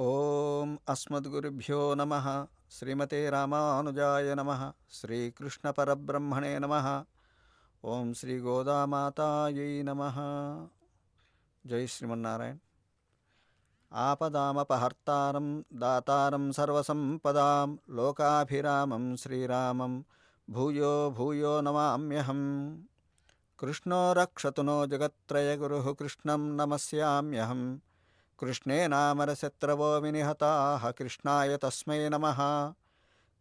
ॐ अस्मद्गुरुभ्यो नम। श्रीमते राजा नम। श्रीकृष्णपरब्रह्मणे नमः। ॐ श्रीगोदामातायै नमः। जय श्रीमारायण आपदामपहर्तारं, दातारं सर्वसम्पदां, लोकाभिरामं श्रीरामं। भूयो भूयो नमाम्यहम्। कृष्णो रक्षतु नो जगत्त्रयगुरुः कृष्णं नमस्याम्यहम्। కృష్ణేనామరశత్రవో వినిహతా కృష్ణాయ తస్మై నమ.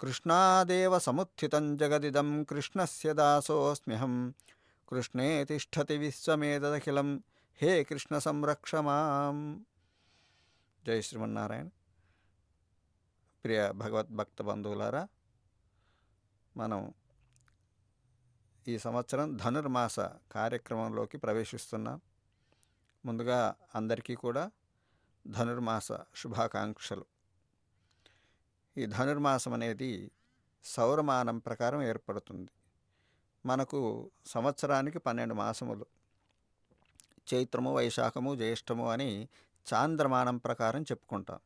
కృష్ణాదేవ సముత్థితం జగదిదం కృష్ణస్య దాసోస్మ్యహం కృష్ణే తిష్టతి విశ్వమేదఖిలం హే కృష్ణ సంరక్ష మాం. జై శ్రీమన్నారాయణ. ప్రియ భగవద్భక్త బంధువులారా మనం ఈ సంవత్సరం ధనుర్మాస కార్యక్రమంలోకి ప్రవేశిస్తున్నాం. ముందుగా అందరికీ కూడా ధనుర్మాస శుభాకాంక్షలు. ఈ ధనుర్మాసం అనేది సౌరమానం ప్రకారం ఏర్పడుతుంది. మనకు సంవత్సరానికి పన్నెండు మాసములు. చైత్రము వైశాఖము జ్యేష్టము అని చాంద్రమానం ప్రకారం చెప్పుకుంటాం.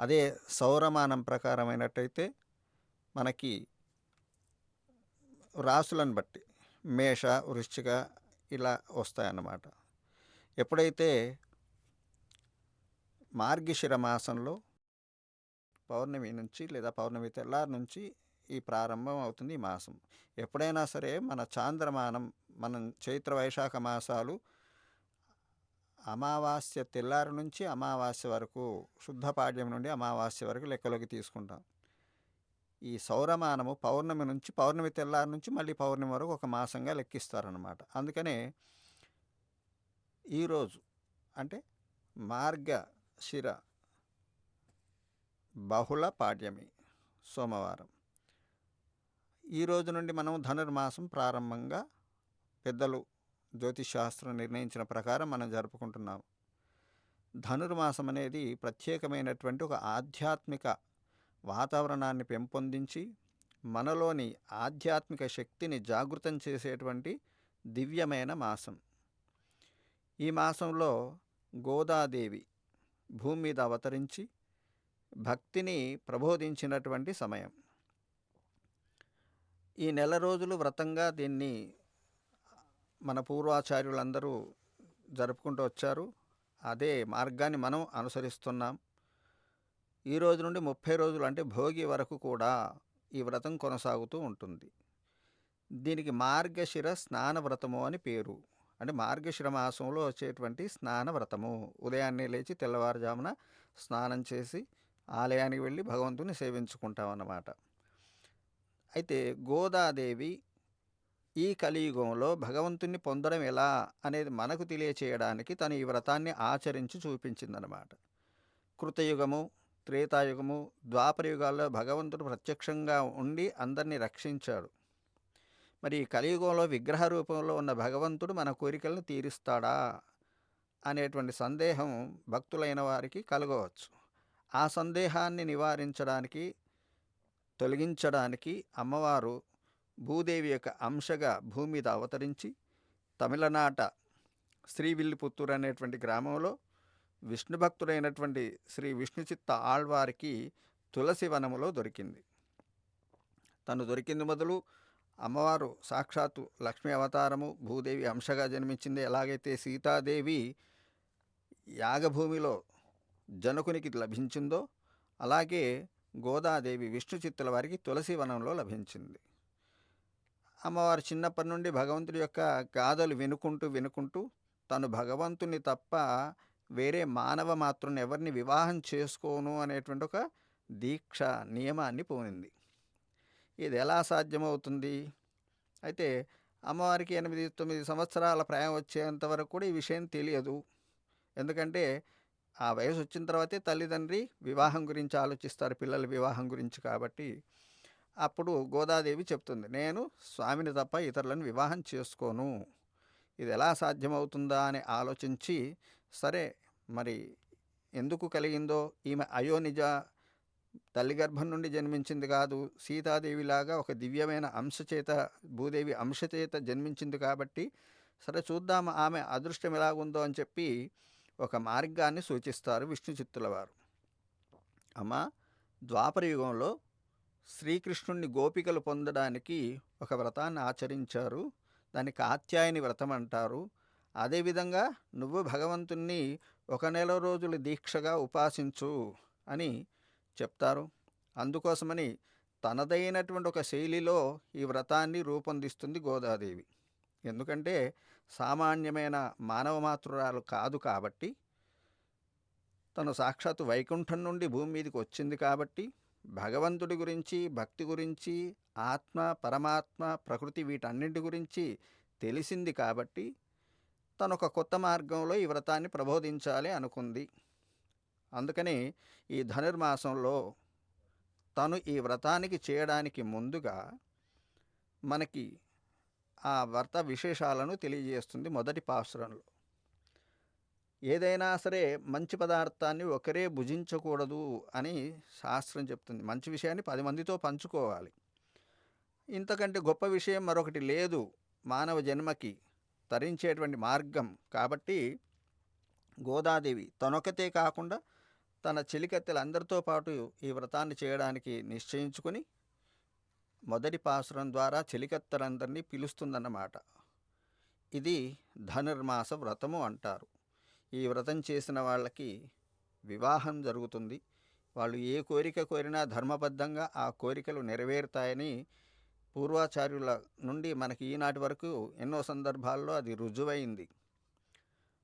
అదే సౌరమానం ప్రకారమైనట్టయితే మనకి రాసులను బట్టి మేష వృశ్చిక ఇలా వస్తాయన్నమాట. ఎప్పుడైతే మార్గశిర మాసంలో పౌర్ణమి నుంచి లేదా పౌర్ణమి తెల్లారి నుంచి ఈ ప్రారంభం అవుతుంది ఈ మాసం. ఎప్పుడైనా సరే మన చాంద్రమానం మనం చైత్ర వైశాఖ మాసాలు అమావాస్య తెల్లారి నుంచి అమావాస్య వరకు శుద్ధ పాడ్యం నుండి అమావాస్య వరకు లెక్కలోకి తీసుకుంటాం. ఈ సౌరమానము పౌర్ణమి నుంచి పౌర్ణమి తెల్లారి నుంచి మళ్ళీ పౌర్ణమి వరకు ఒక మాసంగా లెక్కిస్తారనమాట అందుకనే ఈరోజు అంటే మార్గ శిర బహుళ పాడ్యమి సోమవారం. ఈ రోజు నుండి మనం ధనుర్మాసం ప్రారంభంగా పెద్దలు జ్యోతిశాస్త్రం నిర్ణయించిన ప్రకారం మనం జరుపుకుంటున్నాం. ధనుర్మాసం అనేది ప్రత్యేకమైనటువంటి ఒక ఆధ్యాత్మిక వాతావరణాన్ని పెంపొందించి మనలోని ఆధ్యాత్మిక శక్తిని జాగృతం చేసేటువంటి దివ్యమైన మాసం. ఈ మాసంలో గోదాదేవి భూమి మీద అవతరించి భక్తిని ప్రబోధించినటువంటి సమయం. ఈ నెల రోజులు వ్రతంగా దీన్ని మన పూర్వాచార్యులందరూ జరుపుకుంటూ వచ్చారు. అదే మార్గాన్ని మనం అనుసరిస్తున్నాం. ఈ రోజు నుండి ముప్పై రోజులు అంటే భోగి వరకు కూడా ఈ వ్రతం కొనసాగుతూ ఉంటుంది. దీనికి మార్గశిర స్నాన వ్రతము అని పేరు. అంటే మార్గశిర మాసంలో వచ్చేటువంటి స్నాన వ్రతము. ఉదయాన్నే లేచి తెల్లవారుజామున స్నానం చేసి ఆలయానికి వెళ్ళి భగవంతుని సేవించుకుంటాం అన్నమాట అయితే గోదాదేవి ఈ కలియుగంలో భగవంతుని పొందడం ఎలా అనేది మనకు తెలియచేయడానికి తను ఈ వ్రతాన్ని ఆచరించి చూపించిందనమాట కృతయుగము త్రేతాయుగము ద్వాపర యుగాల్లో భగవంతుడు ప్రత్యక్షంగా ఉండి అందరినీ రక్షించాడు. మరి ఈ కలియుగంలో విగ్రహ రూపంలో ఉన్న భగవంతుడు మన కోరికలను తీరుస్తాడా అనేటువంటి సందేహం భక్తులైన వారికి కలగవచ్చు. ఆ సందేహాన్ని నివారించడానికి తొలగించడానికి అమ్మవారు భూదేవి యొక్క అంశగా భూమి మీద అవతరించి తమిళనాట శ్రీవిల్లిపుత్తూరు అనేటువంటి గ్రామంలో విష్ణు భక్తుడైనటువంటి శ్రీ విష్ణుచిత్త ఆళ్వారికి తులసి వనములో దొరికింది. తను దొరికింది మొదలు అమ్మవారు సాక్షాత్తు లక్ష్మీ అవతారము భూదేవి అంశగా జన్మించింది. ఎలాగైతే సీతాదేవి యాగభూమిలో జనకునికి లభించిందో అలాగే గోదాదేవి విష్ణు చిత్తుల వారికి తులసి వనంలో లభించింది. అమ్మవారు చిన్నప్పటి నుండి భగవంతుడి యొక్క గాథలు వినుకుంటూ వినుకుంటూ తను భగవంతుని తప్ప వేరే మానవ మాత్రం ఎవరిని వివాహం చేసుకోను అనేటువంటి ఒక దీక్ష నియమాన్ని పోనింది. ఇది ఎలా సాధ్యమవుతుంది? అయితే అమ్మవారికి ఎనిమిది తొమ్మిది సంవత్సరాల ప్రాయం వచ్చేంత వరకు కూడా ఈ విషయం తెలియదు. ఎందుకంటే ఆ వయసు వచ్చిన తర్వాతే తల్లిదండ్రి వివాహం గురించి ఆలోచిస్తారు పిల్లల వివాహం గురించి కాబట్టి. అప్పుడు గోదాదేవి చెప్తుంది నేను స్వామిని తప్ప ఇతరులను వివాహం చేసుకోను. ఇది ఎలా సాధ్యమవుతుందా? అని ఆలోచించి సరే మరి ఎందుకు కలిగిందో? ఈమె అయోనిజ తల్లి గర్భం నుండి జన్మించింది కాదు. సీతాదేవిలాగా ఒక దివ్యమైన అంశచేత భూదేవి అంశచేత జన్మించింది కాబట్టి సరే చూద్దాం ఆమె అదృష్టం ఎలాగుందో అని చెప్పి ఒక మార్గాన్ని సూచిస్తారు విష్ణు చిత్తుల వారు అమ్మ ద్వాపర యుగంలో శ్రీకృష్ణుణ్ణి గోపికలు పొందడానికి ఒక వ్రతాన్ని ఆచరించారు. దాన్ని కాత్యాయని వ్రతం అంటారు. అదేవిధంగా నువ్వు భగవంతుణ్ణి ఒక నెల రోజులు దీక్షగా ఉపాసించు అని చెప్తారు. అందుకోసమని తనదైనటువంటి ఒక శైలిలో ఈ వ్రతాన్ని రూపొందిస్తుంది గోదాదేవి. ఎందుకంటే సామాన్యమైన మానవ మాతృరాలు కాదు కాబట్టి తను సాక్షాత్తు వైకుంఠం నుండి భూమి మీదకి వచ్చింది కాబట్టి భగవంతుడి గురించి భక్తి గురించి ఆత్మ పరమాత్మ ప్రకృతి వీటన్నింటి గురించి తెలిసింది కాబట్టి తను ఒక కొత్త మార్గంలో ఈ వ్రతాన్ని ప్రబోధించాలి అనుకుంది. అందుకని ఈ ధనుర్మాసంలో తను ఈ వ్రతానికి చేయడానికి ముందుగా మనకి ఆ వ్రత విశేషాలను తెలియజేస్తుంది మొదటి పాసురంలో ఏదైనా సరే మంచి పదార్థాన్ని ఒకరే భుజించకూడదు అని శాస్త్రం చెప్తుంది. మంచి విషయాన్ని పది మందితో పంచుకోవాలి. ఇంతకంటే గొప్ప విషయం మరొకటి లేదు. మానవ జన్మకి తరించేటువంటి మార్గం కాబట్టి గోదాదేవి తనొకతే కాకుండా తన చెలికత్తెలందరితో పాటు ఈ వ్రతాన్ని చేయడానికి నిశ్చయించుకొని మొదటి పాసురం ద్వారా చెలికత్తెలందరినీ పిలుస్తుందన్నమాట. ఇది ధనుర్మాస వ్రతము అంటారు. ఈ వ్రతం చేసిన వాళ్ళకి వివాహం జరుగుతుంది. వాళ్ళు ఏ కోరిక కోరినా ధర్మబద్ధంగా ఆ కోరికలు నెరవేరుతాయని పూర్వాచార్యుల నుండి మనకి ఈనాటి వరకు ఎన్నో సందర్భాల్లో అది రుజువైంది.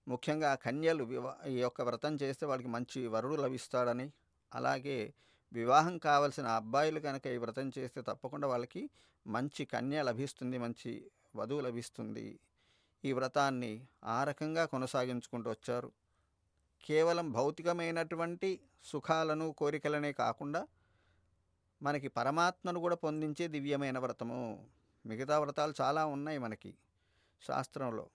ముఖ్యంగా కన్యలు వివా ఈ యొక్క వ్రతం చేస్తే వాళ్ళకి మంచి వరుడు లభిస్తాడని. అలాగే వివాహం కావలసిన అబ్బాయిలు కనుక ఈ వ్రతం చేస్తే తప్పకుండా వాళ్ళకి మంచి కన్య లభిస్తుంది మంచి వధువు లభిస్తుంది. ఈ వ్రతాన్ని ఆ రకంగా కొనసాగించుకుంటూ వచ్చారు. కేవలం భౌతికమైనటువంటి సుఖాలను కోరికలనే కాకుండా మనకి పరమాత్మను కూడా పొందించే దివ్యమైన వ్రతము. మిగతా వ్రతాలు చాలా ఉన్నాయి మనకి శాస్త్రంలో.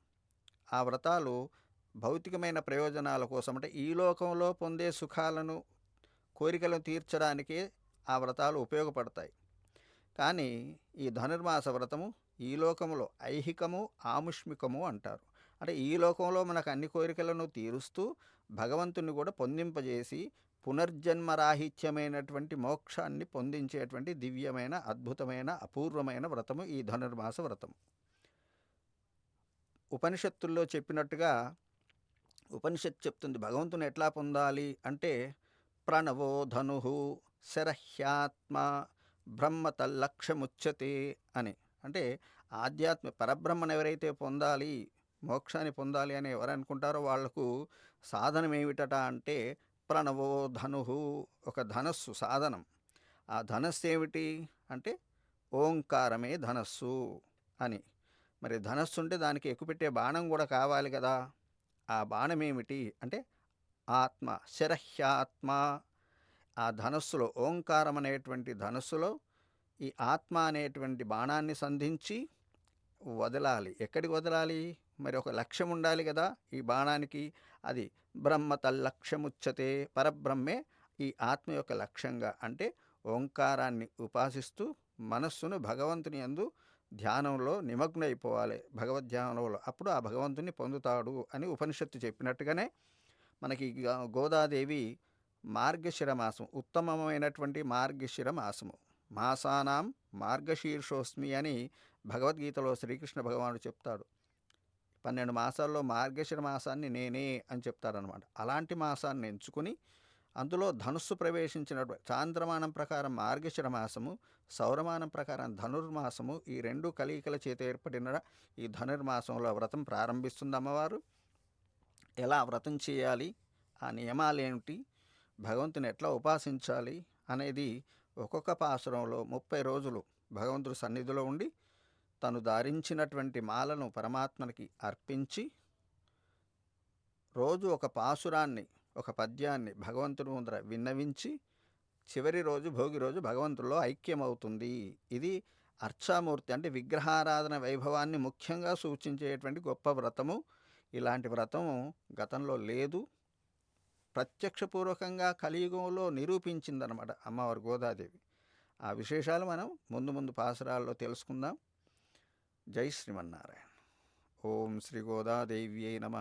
ఆ వ్రతాలు భౌతికమైన ప్రయోజనాల కోసం అంటే ఈ లోకంలో పొందే సుఖాలను కోరికలను తీర్చడానికే ఆ వ్రతాలు ఉపయోగపడతాయి. కానీ ఈ ధనుర్మాస వ్రతము ఈ లోకంలో ఐహికము ఆముష్మికము అంటారు. అంటే ఈ లోకంలో మనకు అన్ని కోరికలను తీరుస్తూ భగవంతుని కూడా పొందింపజేసి పునర్జన్మరాహిత్యమైనటువంటి మోక్షాన్ని పొందించేటువంటి దివ్యమైన అద్భుతమైన అపూర్వమైన వ్రతము ఈ ధనుర్మాస వ్రతము. ఉపనిషత్తుల్లో చెప్పినట్టుగా ఉపనిషత్ చెప్తుంది భగవంతుని ఎట్లా పొందాలి అంటే ప్రణవో ధను శరహ్యాత్మ బ్రహ్మ తల్లక్ష్యముచ్యతే అని. అంటే ఆధ్యాత్మ పరబ్రహ్మను ఎవరైతే పొందాలి మోక్షాన్ని పొందాలి అని ఎవరు అనుకుంటారో వాళ్ళకు సాధనం ఏమిటట అంటే ప్రణవో ధను ఒక ధనస్సు సాధనం. ఆ ధనస్సు ఏమిటి అంటే ఓంకారమే ధనస్సు అని. మరి ధనస్సు ఉంటే దానికి ఎక్కుపెట్టే బాణం కూడా కావాలి కదా. ఆ బాణమేమిటి? అంటే ఆత్మ శరహ్యాత్మ. ఆ ధనస్సులో ఓంకారం అనేటువంటి ధనస్సులో ఈ ఆత్మ అనేటువంటి బాణాన్ని సంధించి వదలాలి. ఎక్కడికి వదలాలి? మరి ఒక లక్ష్యం ఉండాలి కదా ఈ బాణానికి. అది బ్రహ్మ తల్లక్ష్యముచ్చతే పరబ్రహ్మే ఈ ఆత్మ యొక్క లక్ష్యంగా. అంటే ఓంకారాన్ని ఉపాసిస్తూ మనస్సును భగవంతుని యందు ధ్యానంలో నిమగ్నైపోవాలి భగవద్ధ్యానంలో అప్పుడు ఆ భగవంతుని పొందుతాడు అని ఉపనిషత్తు చెప్పినట్టుగానే మనకి గోదాదేవి మార్గశిర మాసం ఉత్తమమైనటువంటి మార్గశిర మాసము మాసానాం మార్గశీర్షోస్మి అని భగవద్గీతలో శ్రీకృష్ణ భగవానుడు చెప్తాడు. పన్నెండు మాసాల్లో మార్గశిర మాసాన్ని నేనే అని చెప్తారనమాట అలాంటి మాసాన్ని ఎంచుకుని అందులో ధనుస్సు ప్రవేశించిన చాంద్రమానం ప్రకారం మార్గశిర మాసము సౌరమానం ప్రకారం ధనుర్మాసము ఈ రెండు కలయికల చేత ఏర్పడిన ఈ ధనుర్మాసంలో వ్రతం ప్రారంభిస్తుంది అమ్మవారు. ఎలా వ్రతం చేయాలి ఆ నియమాలు ఏమిటి భగవంతుని ఎట్లా ఉపాసించాలి అనేది ఒక్కొక్క పాసురంలో ముప్పై రోజులు భగవంతుడు సన్నిధిలో ఉండి తను ధారించినటువంటి మాలను పరమాత్మనికి అర్పించి రోజు ఒక పాసురాన్ని ఒక పద్యాన్ని భగవంతుని ముందర విన్నవించి చివరి రోజు భోగి రోజు భగవంతుల్లో ఐక్యమవుతుంది. ఇది అర్చామూర్తి అంటే విగ్రహారాధన వైభవాన్ని ముఖ్యంగా సూచించేటువంటి గొప్ప వ్రతము. ఇలాంటి వ్రతము గతంలో లేదు. ప్రత్యక్షపూర్వకంగా కలియుగంలో నిరూపించిందనమాట అమ్మవారు గోదాదేవి. ఆ విశేషాలు మనం ముందు ముందు పాసురాల్లో తెలుసుకుందాం. జై శ్రీమన్నారాయణ. ఓం శ్రీ గోదాదేవ్యై నమ.